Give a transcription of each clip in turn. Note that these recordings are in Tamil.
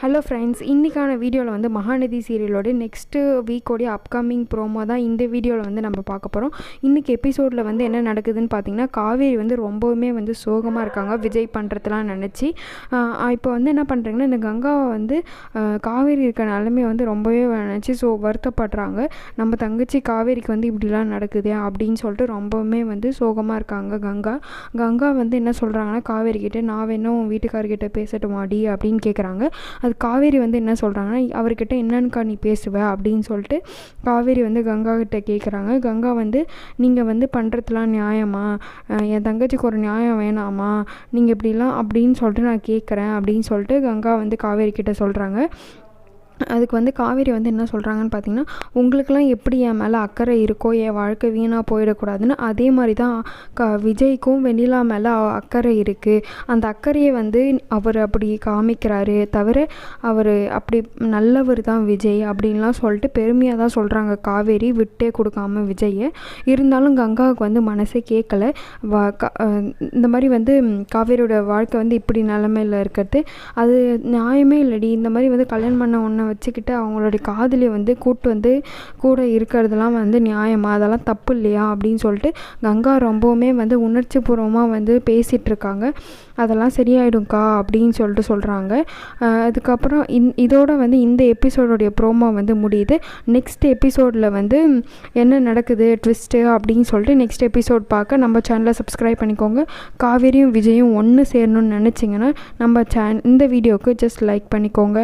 ஹலோ ஃப்ரெண்ட்ஸ் இன்றைக்கான வீடியோவில் வந்து மகாநதி சீரியலோட நெக்ஸ்ட்டு வீக்கோடைய அப்கமிங் ப்ரோமோ தான் இந்த வீடியோவில் வந்து நம்ம பார்க்க போகிறோம் இன்றைக்கி எபிசோடில் வந்து என்ன நடக்குதுன்னு பார்த்தீங்கன்னா காவேரி வந்து ரொம்பவுமே வந்து சோகமாக இருக்காங்க. விஜய் பண்ணுறதுலாம் நினச்சி இப்போ வந்து என்ன பண்ணுறாங்கன்னா இந்த கங்காவை வந்து காவேரி இருக்க நிலமே வந்து ரொம்பவே நினச்சி ஸோ வருத்தப்படுறாங்க. நம்ம தங்கச்சி காவேரிக்கு வந்து இப்படிலாம் நடக்குதே அப்படின்னு சொல்லிட்டு ரொம்பவுமே வந்து சோகமாக இருக்காங்க கங்கா. கங்கா வந்து என்ன சொல்கிறாங்கன்னா காவேரி கிட்டே நான் வேணும் வீட்டுக்காரர்கிட்ட பேசட்டுமாடி அப்படின்னு கேட்குறாங்க அது காவேரி வந்து என்ன சொல்கிறாங்கன்னா அவர்கிட்ட என்னன்னுக்கா நீ பேசுவ அப்படின்னு சொல்லிட்டு காவேரி வந்து கங்கா கிட்ட கேட்குறாங்க கங்கா வந்து நீங்கள் வந்து பண்ணுறதுலாம் நியாயமா? என் தங்கச்சிக்கு ஒரு நியாயம் வேணாமா? நீங்கள் இப்படிலாம் அப்படின்னு சொல்லிட்டு நான் கேட்குறேன் அப்படின்னு சொல்லிட்டு கங்கா வந்து காவேரி கிட்ட சொல்கிறாங்க அதுக்கு வந்து காவேரி வந்து என்ன சொல்கிறாங்கன்னு பார்த்தீங்கன்னா உங்களுக்கெல்லாம் எப்படி என் மேலே அக்கறை இருக்கோ என் வாழ்க்கை வீணாக போயிடக்கூடாதுன்னு அதே மாதிரி தான் க விஜய்க்கும் வெண்ணிலா மேலே அக்கறை இருக்குது அந்த அக்கறையை வந்து அவர் அப்படி காமிக்கிறாரு. தவிர அவர் அப்படி நல்லவர் தான் விஜய் அப்படின்லாம் சொல்லிட்டு பெருமையாக தான் சொல்கிறாங்க காவேரி விட்டே கொடுக்காம விஜயை இருந்தாலும் கங்காவுக்கு வந்து மனசே கேட்கல வ க இந்த மாதிரி வந்து காவேரியோட வாழ்க்கை வந்து இப்படி நிலமையில் இருக்கிறது. அது நியாயமே இல்லடி. இந்த மாதிரி வந்து கல்யாணம் பண்ண ஒன்று வச்சுக்கிட்டு அவங்களுடைய காதலியை வந்து கூட்டு வந்து கூட இருக்கிறதெல்லாம் வந்து நியாயமாக அதெல்லாம் தப்பு இல்லையா? அப்படின்னு சொல்லிட்டு கங்கா ரொம்பவுமே வந்து உணர்ச்சி பூர்வமாக வந்து பேசிகிட்ருக்காங்க அதெல்லாம் சரியாயிடும்க்கா? அப்படின்னு சொல்லிட்டு சொல்கிறாங்க அதுக்கப்புறம் இந் இதோட வந்து இந்த எபிசோடோடைய ப்ரோமோ வந்து முடியுது. நெக்ஸ்ட் எபிசோடில் வந்து என்ன நடக்குது ட்விஸ்ட்டு அப்படின்னு சொல்லிட்டு நெக்ஸ்ட் எபிசோட் பார்க்க நம்ம சேனலை சப்ஸ்கிரைப் பண்ணிக்கோங்க. காவேரியும் விஜயும் ஒன்று சேரணும்னு நினச்சிங்கன்னா நம்ம சேன் இந்த வீடியோவுக்கு ஜஸ்ட் லைக் பண்ணிக்கோங்க.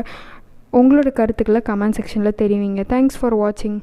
உங்களோட கருத்துக்களை கமெண்ட் செக்ஷனில் தெரிவிங்க. தேங்க்ஸ் ஃபார் வாட்சிங்